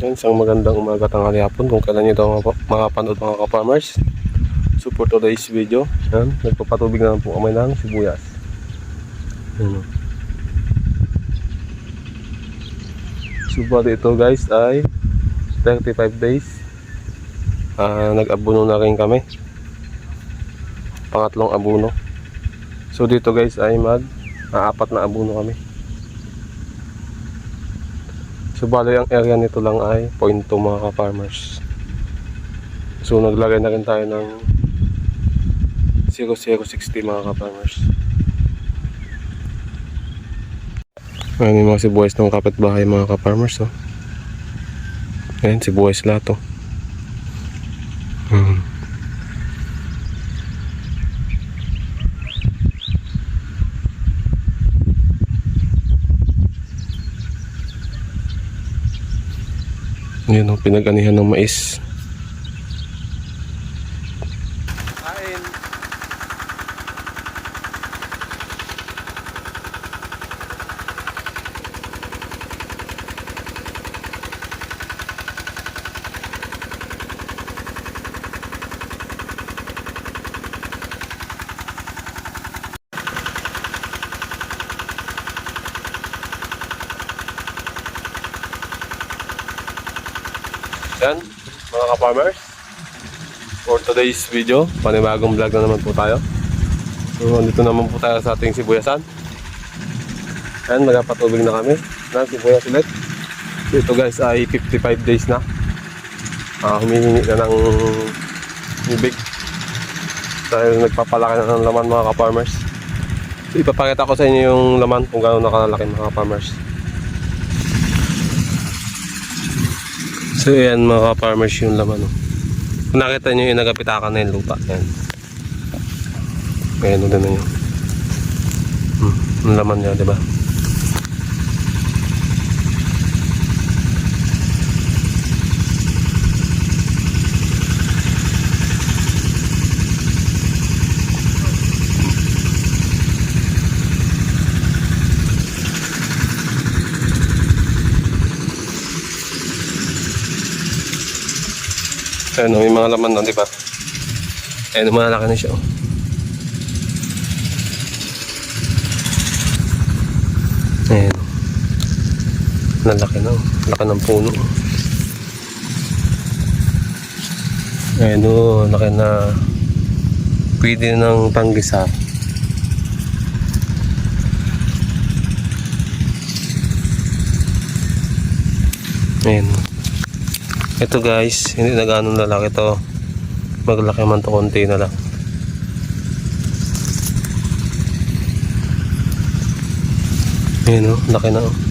Yan, isang magandang umaga tanghali hapon kung kailan nyo ito makapanood mga ka-farmers. So for today's video, yan, nagpapatubig na lang po kami ng sibuyas. Yan o. So bali ito guys ay 35 days. Ah, nag-abuno na rin kami. Pangatlong abuno. So dito guys ay mag apat na abuno kami. So bali ang area nito lang ay 0.2 mga ka-farmers. So naglagay na rin tayo ng 0060 mga ka-farmers. Ayan yung mga sibuyas ng kapitbahay mga ka-farmers. Oh. Ayan, sibuyas lahat oh. Yun ang pinag-anihan ng mais. Yan, mga ka-farmers. For today's video, panibagong vlog na naman po tayo. So, dito naman po tayo sa ating sibuyasan. Yan, magpapatubig na kami ng sibuyas ulit. Ito guys ay 55 days na. Ah, humihingi na ng tubig. Dahil nagpapalaki na ng laman mga ka-farmers. So, ipapakita ko sa inyo yung laman kung gaano nakalaki mga ka-farmers. So yan mga ka-farmers yung laman. Oh. Nakita nyo yung nagapitakan na yung lupa. Yan. Ayan ulit na yun. Hmm, yung laman niya, di ba? Ayan, oh, may mga laman na, di ba? Ayan, malaki na siya. Oh. Ayan. oh. Lalaki na. oh. Laki ng puno. Ayan o, laki na. Pwede ng panggisa. Ayan. oh. Ito guys, hindi na ganun lalaki to. Maglaki man to konti na lang. Ayan o, laki na o.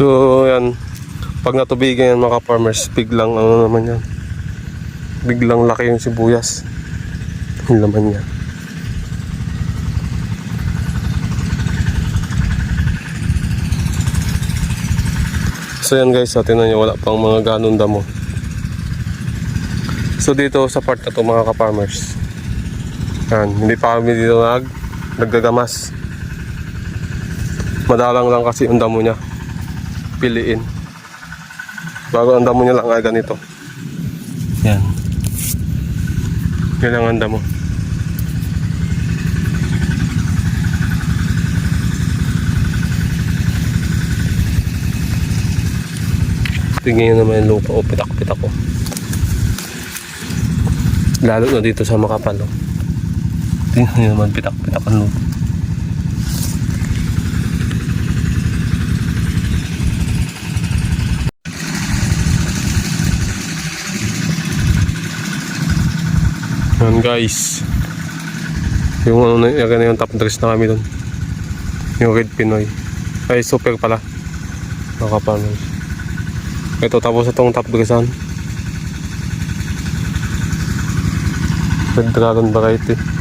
So, yan. Pag natubigan yan mga farmers, biglang ano naman yan. Biglang laki yung sibuyas. Yung laman niya. So yan guys, so tinan nyo, wala pang mga ganun damo. So dito sa part na to mga ka-farmers. Yan, hindi pa kami dito nag naggagamas. Madalang lang kasi yung damo niya piliin. Bago ang damo niya lang ay ganito. Yan. Yan ang anda mo. Tingnan nyo naman yung lupa o pitak-pitak ko. Lalo na dito sa makapal. Oh. Tingnan nyo naman pitak-pitak ang lupa. Yan guys. Yung ano na yung top dress na kami doon. Yung Red Pinoy. Ay, super pala. Ka-farmers. Ito, tapos itong top drisan. Red Dragon variety.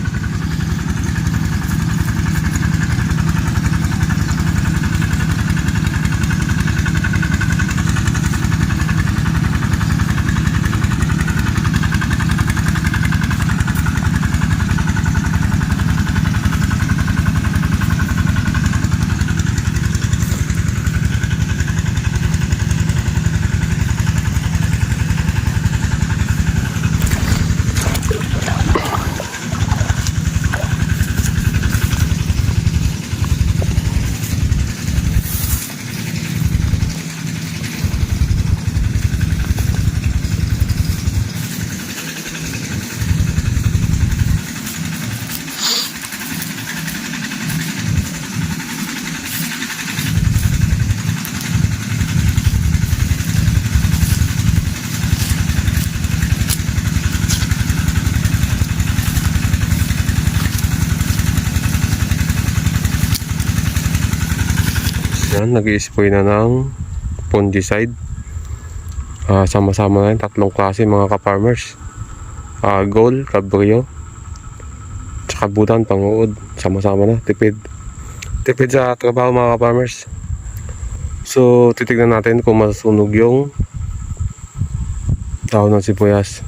Yan, nag spray na ng fungicide. Ah, sama-sama na yun, tatlong klase mga ka-farmers. Ah, gold, cabrio, tsaka butan, panguod. Sama-sama na, tipid. Tipid sa trabaho mga ka-farmers. So, titignan natin kung masusunog yung dahon ng sibuyas.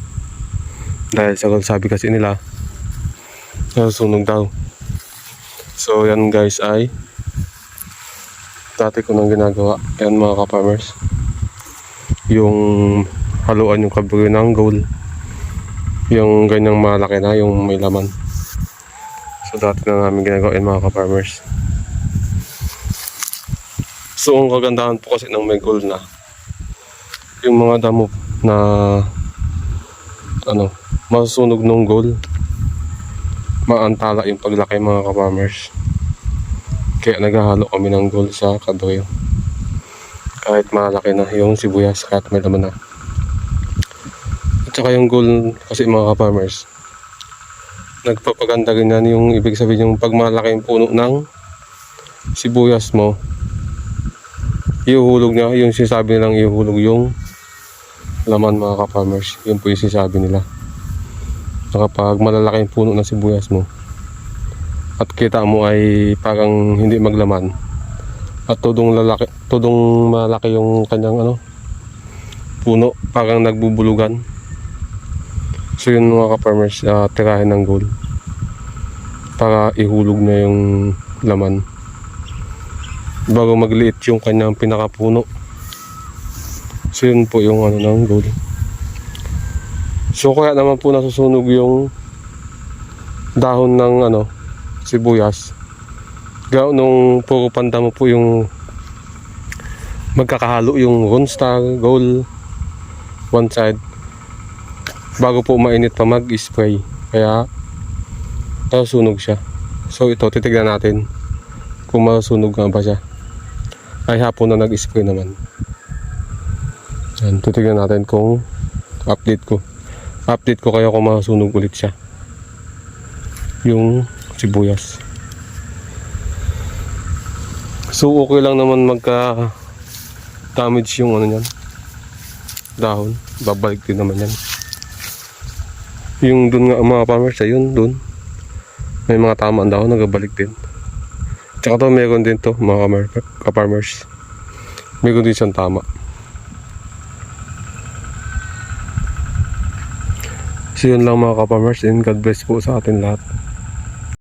Dahil sa sabi kasi nila, nasusunog daw. So, yan guys ay dati ko nang ginagawa. Yan mga ka-farmers. Yung haluan yung kabrio ng gold. Yung ganyang malaki na, yung may laman. So dati na namin ginagawa yan mga ka-farmers. So ang kagandahan po kasi ng may gold na, yung mga damo na ano, masusunog ng gold, maantala yung paglaki mga ka-farmers. Kaya naghahalo kami ng gold sa kadroyo. Kahit malaki na yung sibuyas, kahit may laman na. At saka yung gold kasi mga ka-farmers, nagpapaganda rin yan yung ibig sabihin yung pag malaki yung puno ng sibuyas mo, ihuhulog niya, yung sinasabi nilang ihuhulog yung laman mga ka-farmers. Yun po yung sinasabi nila. Kapag malalaki yung puno ng sibuyas mo, at kita mo ay parang hindi maglaman. At tudong lalaki tudong malaki yung kanyang ano puno parang nagbubulugan. So yun mga ka-farmers uh, tirahin ng gold para ihulog na yung laman. Bago magliit yung kanyang pinakapuno. So yun po yung ano ng gold. So kaya naman po nasusunog yung dahon ng ano sibuyas. Gaw nung puro panda mo po yung magkakahalo yung Ronstar, Gold, one side. Bago po mainit pa mag-spray. Kaya sunog siya. So ito, titignan natin kung masunog nga ba siya. Ay hapon na nag-spray naman. Yan, titignan natin kung update ko. Update ko kayo kung masunog ulit siya. Yung sibuyas. So okay lang naman magka damage yung ano niyan. Dahon, babalik din naman yan. Yung dun nga mga farmers, ayun dun. May mga tama ang dahon, nagabalik din. Tsaka to meron din to mga ka-farmers. Meron din siyang tama. So yun lang mga ka-farmers and God bless po sa atin lahat.